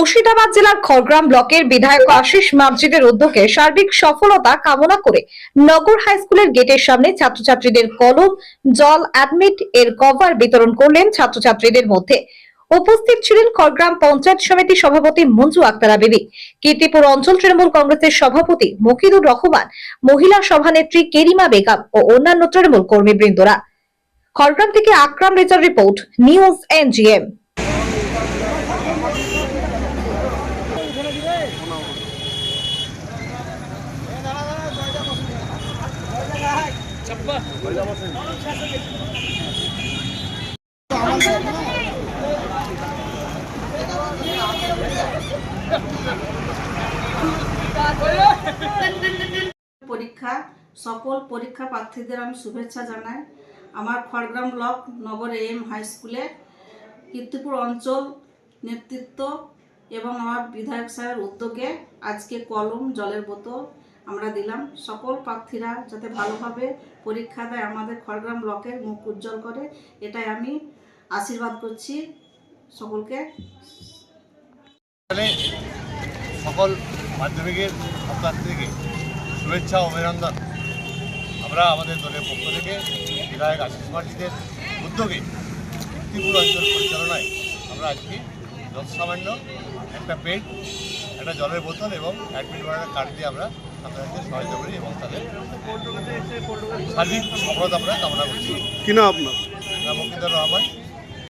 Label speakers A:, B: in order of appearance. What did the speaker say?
A: মুর্শিদাবাদ জেলার খড়গ্রাম ব্লকের বিধায়ক আশিস মার্জিদের উদ্যোগে সার্বিক সফলতা কামনা করে নগর হাই স্কুলের গেটের সামনে ছাত্রছাত্রীদের কলম, জল, অ্যাডমিট এর কভার বিতরণ করলেন ছাত্রছাত্রীদের মধ্যে। উপস্থিত ছিলেন খড়গ্রাম পঞ্চায়েত সমিতি সভাপতি মঞ্জু আক্তারা বিবি কীর্তিপুর অঞ্চল তৃণমূল কংগ্রেসের সভাপতি মকিদুর রহমান, মহিলা সভানেত্রী কেরিমা বেগম ও অন্যান্য তৃণমূল কর্মীবৃন্দরা। খড়গ্রাম থেকে আকরাম রেজার রিপোর্ট, নিউজ এনজিএম।
B: পরীক্ষা, সকল পরীক্ষা প্রার্থীদের আমি শুভেচ্ছা জানাই। আমার Khargram block Nagar M high school Kirtipur অঞ্চল নেতৃত্ব এবং আমার বিধায়ক সাহেবের উদ্যোগে আজকে কলম, জলের বোতল আমরা দিলাম। সকল প্রার্থীরা যাতে ভালোভাবে পরীক্ষা দেয়, আমাদের খড়গ্রাম ব্লকের মুখ উজ্জ্বল করে, এটাই আমি আশীর্বাদ করছি সকলকে।
C: সকল মাধ্যমিকের ছাত্রছাত্রীকে শুভেচ্ছা অভিনন্দন। আমরা আমাদের দলের পক্ষ থেকে বিধায়ক আশিস মার্জিদের উদ্যোগে অঞ্চল পরিচালনায় আমরা আজকে সামান্য একটা পেট একটা জলের বোতল এবং অ্যাডমিট করার কার্ড দিয়ে আমরা আপনাদেরকে সহায়তা করি এবং তাদের সার্বিক সফলতা আমরা কামনা করছি।
D: কিনা আপনার?
C: মকিদুর রহমান।